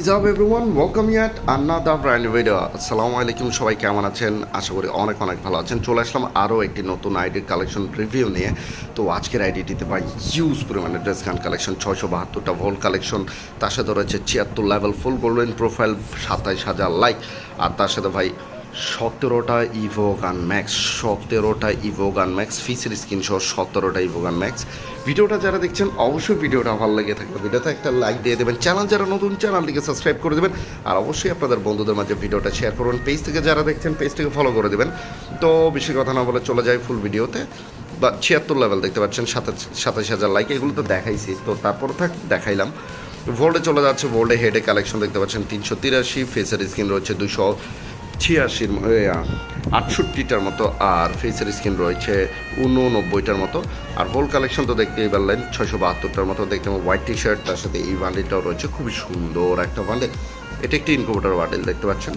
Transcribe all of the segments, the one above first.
Is up everyone welcome yacht আন্নাদা brand video আসসালামু আলাইকুম সবাই কেমন আছেন? আশা করি অনেক অনেক ভালো আছেন। চলে আসলাম আরও একটি নতুন আইডির কালেকশন রিভিউ নিয়ে। তো আজকের আইডিটিতে পাই হিউজ পরিমাণে ড্রেস গান কালেকশন ছয়শো বাহাত্তরটা ভোল কালেকশন তার সাথে রয়েছে ছিয়াত্তর লেভেল ফুল গোল্ডেন প্রোফাইল সাতাইশ হাজার লাইক আর তার সাথে ভাই সতেরোটা ইভো গান ম্যাক্স সতেরোটা ইভো গান ম্যাক্স ফিসের স্ক্রিন সহ সতেরোটা ইভো গান ম্যাক্স ভিডিওটা যারা দেখছেন, অবশ্যই ভিডিওটা ভালো লেগে থাকবে। ভিডিওতে একটা লাইক দিয়ে দেবেন। চ্যানেল যারা নতুন চ্যানেলটিকে সাবস্ক্রাইব করে দেবেন। আর অবশ্যই আপনাদের বন্ধুদের মাঝে ভিডিওটা শেয়ার করবেন পেজ থেকে যারা দেখছেন পেজটিকে ফলো করে দেবেন। তো বেশি কথা না বলে চলে যায় ফুল ভিডিওতে। বা ছিয়াত্তর লেভেল দেখতে পাচ্ছেন, সাতাশ সাতাশ হাজার লাইক এগুলো তো দেখাইছি। তো তারপর থাক, দেখাইলাম। ভোল্ডে চলে যাচ্ছে ভোল্ডে হেডে কালেকশন দেখতে পাচ্ছেন, তিনশো তিরাশি। ফেসের স্ক্রিন রয়েছে দুশো ছিয়াশির আটষট্টিটার মতো আর ফেসের স্ক্রিন রয়েছে উননব্বইটার মতো। আর হোল কালেকশন তো দেখতেই পারলেন, ছয়শো বাহাত্তরটার মতো দেখতে হোয়াইট টি শার্ট তার সাথে এই বান্ডিলটাও রয়েছে, খুবই সুন্দর একটা বান্ডিল এটা একটি ইনকোভেটার বান্ডিল দেখতে পাচ্ছেন?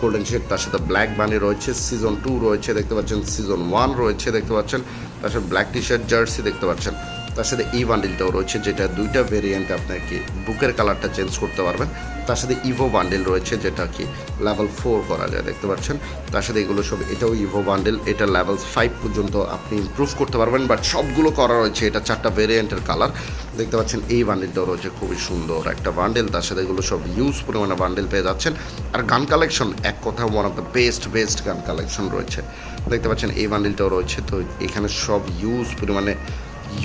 গোল্ডেন শেড তার সাথে ব্ল্যাক বানি রয়েছে সিজন টু রয়েছে, দেখতে পাচ্ছেন? সিজন ওয়ান রয়েছে, দেখতে পাচ্ছেন? তার সাথে ব্ল্যাক টি শার্ট জার্সি দেখতে পাচ্ছেন? তার সাথে এই বান্ডিলটাও রয়েছে, যেটা দুইটা ভেরিয়েন্ট আপনাকে বুকের কালারটা চেঞ্জ করতে পারবেন। তার সাথে ইভো বান্ডিল রয়েছে, যেটা কি লেভেল ফোর করা যায়, দেখতে পাচ্ছেন? তার সাথে এগুলো সব, এটাও ইভো বান্ডিল এটা লেভেল ফাইভ পর্যন্ত আপনি ইমপ্রুভ করতে পারবেন বাট সবগুলো করা রয়েছে, এটা চারটা ভেরিয়েন্টের কালার দেখতে পাচ্ছেন, এই বান্ডিলটাও রয়েছে, খুবই সুন্দর একটা বান্ডেল তার সাথে এগুলো সব ইউজ পরিমাণে বান্ডেল পেয়ে যাচ্ছেন। আর গান কালেকশন এক কথা one of the best best gun collection রয়েছে। দেখতে পাচ্ছেন, এই বান্ডিলটাও রয়েছে, তো এখানে সব ইউজ পরিমাণে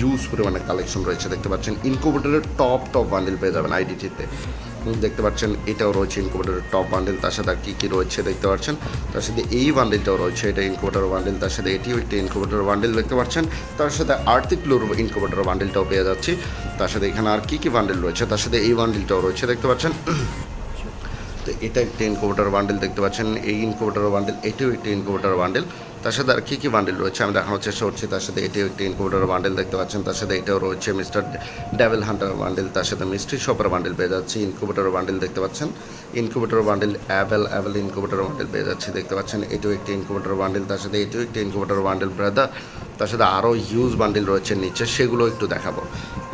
ইউজ পরিমাণে কালেকশন রয়েছে। দেখতে পাচ্ছেন ইনকুবেটরের টপ টপ বান্ডিল পেয়ে যাবেন আইডিটিতে দেখতে পাচ্ছেন এটাও রয়েছে ইনকুবেটরের টপ বান্ডিল তার সাথে আর কী কী রয়েছে দেখতে পাচ্ছেন? তার সাথে এই বান্ডিলটাও রয়েছে, এটা ইনকুবেটর বান্ডিল তার সাথে এটিও একটি ইনকুবেটর বান্ডিল দেখতে পাচ্ছেন। তার সাথে আর্টিক্লোর ইনকুবেটর বান্ডিলটাও পেয়ে যাচ্ছি। তার সাথে এখানে আর কী কী বান্ডিল রয়েছে? তার সাথে এই বান্ডিলটাও রয়েছে দেখতে পাচ্ছেন। তো এটা একটা ইনকুবেটর বান্ডেল দেখতে পাচ্ছেন। এই ইনকুবেটর বান্ডেল এটিও একটি ইনকুবেটর বান্ডেল তার সাথে আর কী কী বান্ডেল রয়েছে আমি দেখানোর চেষ্টা করছি। তার সাথে এটিও একটি ইনকুবেটর বান্ডেল দেখতে পাচ্ছেন। তার সাথে এটাও রয়েছে মিস্টার ডেভেল হান্টার বান্ডেল তার সাথে মিস্ট্রি শপার বান্ডেল পেয়ে যাচ্ছি। ইনকুবেটর বান্ডেল দেখতে পাচ্ছেন। Incubator bundle avail avail incubator bundle পেয়ে যাচ্ছি দেখতে পাচ্ছেন। এটিও একটি ইনকুবেটর বান্ডেল তার সাথে এটিও একটি ইনকুবেটর বান্ডেল ব্রাদার তার সাথে আরও হিউজ বান্ডিল রয়েছে নিচে, সেগুলো একটু দেখাবো।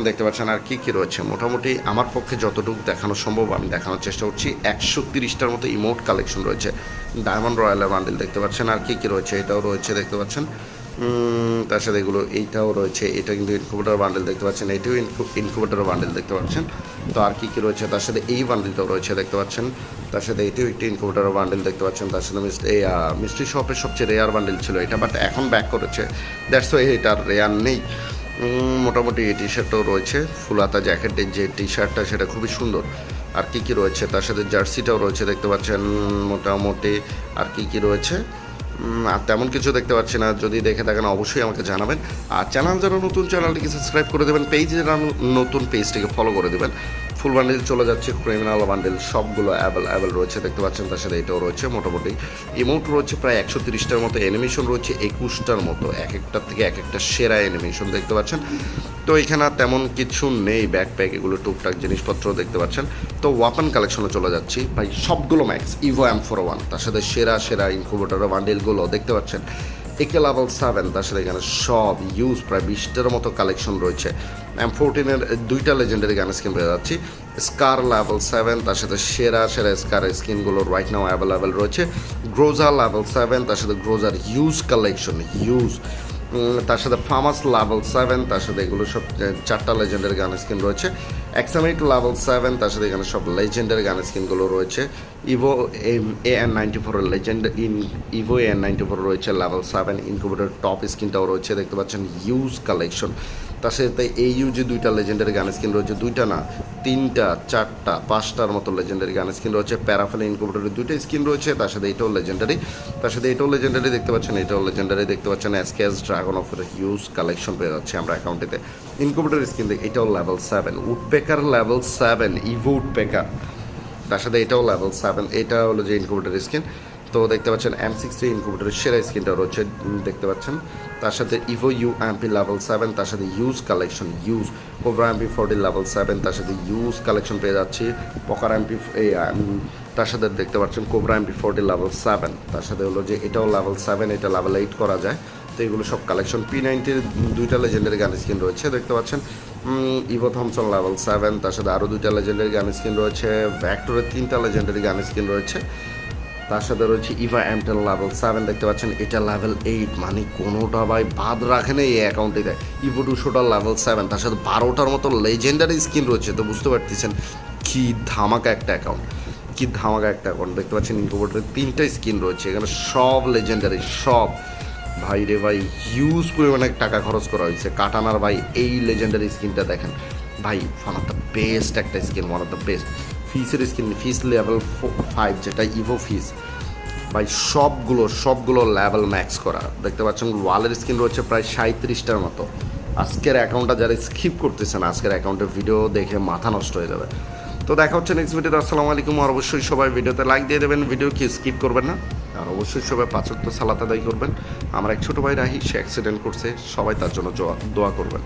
দেখতে পাচ্ছেন আর কী কী রয়েছে। মোটামুটি আমার পক্ষে যতটুকু দেখানো সম্ভব, আমি দেখানোর চেষ্টা করছি। একশো তিরিশটার মতো ইমোট কালেকশন রয়েছে। ডায়মন্ড রয়্যালের বান্ডিল দেখতে পাচ্ছেন। আর কী কী রয়েছে? এটাও রয়েছে, দেখতে পাচ্ছেন। তার সাথে এগুলো, এইটাও রয়েছে, এটা কিন্তু ইনকুবেটার বান্ডেল দেখতে পাচ্ছেন, এটিও ইনকুবেটার বান্ডেল দেখতে পাচ্ছেন। তো আর কী কী রয়েছে, তার সাথে এই বান্ডেলটাও রয়েছে দেখতে পাচ্ছেন। তার সাথে এটিও একটি ইনকুবেটার বান্ডেল দেখতে পাচ্ছেন, তার সাথে এই মিষ্টি শপের সবচেয়ে রেয়ার বান্ডেল ছিল এটা বাট এখন ব্যাক করেছে। দ্যাটস ওয়াই এটার রেয়ার নেই। মোটামুটি এই টি শার্টও রয়েছে, ফুলাতা জ্যাকেটের যে টি শার্টটা সেটা খুবই সুন্দর। আর কী কী রয়েছে, তার সাথে জার্সিটাও রয়েছে দেখতে পাচ্ছেন, মোটামুটি। আর কী কী রয়েছে? আর তেমন কিছু দেখতে পাচ্ছি না। যদি দেখে থাকেন, অবশ্যই আমাকে জানাবেন। আর চ্যানেল যারা নতুন, চ্যানেলটিকে সাবস্ক্রাইব করে দেবেন। পেজ যারা নতুন পেজটিকে ফলো করে দেবেন। ফুল বান্ডেল চলে যাচ্ছে, ক্রিমিনাল বান্ডেল, সবগুলো অ্যাভেল অ্যাভেল রয়েছে, দেখতে পাচ্ছেন, তার সাথে এটাও রয়েছে মোটামুটি। ইমোট রয়েছে প্রায় একশো তিরিশটার মতো অ্যানিমেশন রয়েছে, একুশটার মতো এক একটার থেকে এক একটা সেরা অ্যানিমেশন দেখতে পাচ্ছেন। তো এখানে তেমন কিছু নেই ব্যাকপ্যাক এগুলো, টুকটাক জিনিসপত্র দেখতে পাচ্ছেন। তো ওয়াপন কালেকশনে চলে যাচ্ছি, ভাই, সবগুলো max evo M four one তার সাথে সেরা সেরা ইনকুবেটর বান্ডেলগুলো, দেখতে পাচ্ছেন। একে লেভেল সেভেন তার সাথে এখানে সব ইউজ প্রায় বিশটার মতো কালেকশন রয়েছে। এম ফোরটিনের দুইটা লেজেন্ডারি গান স্কিন পেয়ে যাচ্ছি। স্কার লেভেল সেভেন তার সাথে সেরা সেরা স্কার স্কিনগুলো রাইট নাও অ্যাভেলেবেল রয়েছে। গ্রোজার লেভেল সেভেন তার সাথে গ্রোজার ইউজ কালেকশন ইউজ তার সাথে ফার্মাস লেভেল সেভেন তার সাথে এগুলো সব চারটা লেজেন্ডের গান স্কিন রয়েছে। এক্সামিট লেভেল সেভেন তার সাথে এখানে সব লেজেন্ডের গান স্কিনগুলো রয়েছে। ইভো এ এন নাইনটি ফোরের legend in evo A N ninety four রয়েছে লেভেল সেভেন ইনকুবেটার টপ স্কিনটাও রয়েছে। দেখতে পাচ্ছেন ইউজ কালেকশন তার সাথে এই ইউ যে দুইটা লেজেন্ডারি গান স্কিন রয়েছে, দুইটা না, তিনটা, চারটা, পাঁচটার মতো লেজেন্ডারি গান স্কিন রয়েছে। প্যারাফেল ইনকুবেটরের দুইটা স্কিন রয়েছে, তার সাথে এটাও লেজেন্ডারি তার সাথে এটাও লেজেন্ডারি দেখতে পাচ্ছেন, এটাও লেজেন্ডারি দেখতে পাচ্ছেন। এসকেএস ড্রাগন অফের হিউজ কালেকশন পেয়ে যাচ্ছে আমরা অ্যাকাউন্টেতে ইনকুবেটর স্কিন দেখ এটাও level seven woodpecker level seven evo woodpecker তার সাথে এটাও লেভেল সেভেন এটা হলো যে ইনকুবেটর স্কিন তো দেখতে পাচ্ছেন এম সিক্সটি ইনকুবেটরের সেরা স্কিনটা রয়েছে দেখতে পাচ্ছেন। তার সাথে evo U MP level seven তার সাথে huge collection huge cobra MP forty level seven তার সাথে ইউজ কালেকশন পেয়ে যাচ্ছি। পকার এমপি তার সাথে দেখতে পাচ্ছেন cobra MP forty level seven তার সাথে হলো যে এটাও লেভেল সেভেন এটা লেভেল এইট করা যায়। তো এগুলো সব কালেকশন পি নাইনটির দুইটা লেজেন্ডারি গান স্কিন রয়েছে, দেখতে পাচ্ছেন। ইভো থমসন লেভেল সেভেন তার সাথে আরও দুইটা লেজেন্ডারি গান স্কিন রয়েছে। ভ্যাক্টরের তিনটা লেজেন্ডারি গান স্কিন রয়েছে। তার সাথে রয়েছে ইভা এম এমটেল লেভেল সেভেন দেখতে পাচ্ছেন, এটা লেভেল এইট মানে কোনোটা ভাই বাদ রাখে না এই অ্যাকাউন্টে ইভো দুশোটা লেভেল সেভেন তার সাথে বারোটার মতো লেজেন্ডারি স্কিন রয়েছে, তো বুঝতে পারতেছেন কি ধামাকা একটা অ্যাকাউন্ট কি ধামাকা একটা অ্যাকাউন্ট দেখতে পাচ্ছেন ইনকোভোটের তিনটা স্কিন রয়েছে, এখানে সব লেজেন্ডারি সব। ভাই রে ভাই হিউজ পরিমাণে টাকা খরচ করা হয়েছে। কাটানার ভাই এই লেজেন্ডারি স্কিনটা দেখেন। ভাই ওয়ান অফ দ্য বেস্ট একটা skin one of the best ফিসের skin fist level five যেটা ইভো ফিস ভাই সবগুলো সবগুলো লেভেল ম্যাক্স করা। দেখতে পাচ্ছেন ওয়ালের স্কিন রয়েছে প্রায় সাঁত্রিশটার মতো। আজকের অ্যাকাউন্টটা যারা স্কিপ করতেছেন, আজকের অ্যাকাউন্টের ভিডিও দেখে মাথা নষ্ট হয়ে যাবে। তো দেখা হচ্ছে নেক্সট ভিডিওতে আসসালামু আলাইকুম, আর অবশ্যই সবাই ভিডিওতে লাইক দিয়ে দেবেন ভিডিও কি স্কিপ করবেন না। আর অবশ্যই সবাই পাঁচক্ত সালাত আদায় করবেন। আমার এক ছোটো ভাই রাহি, সে অ্যাক্সিডেন্ট করছে, সবাই তার জন্য দোয়া করবেন।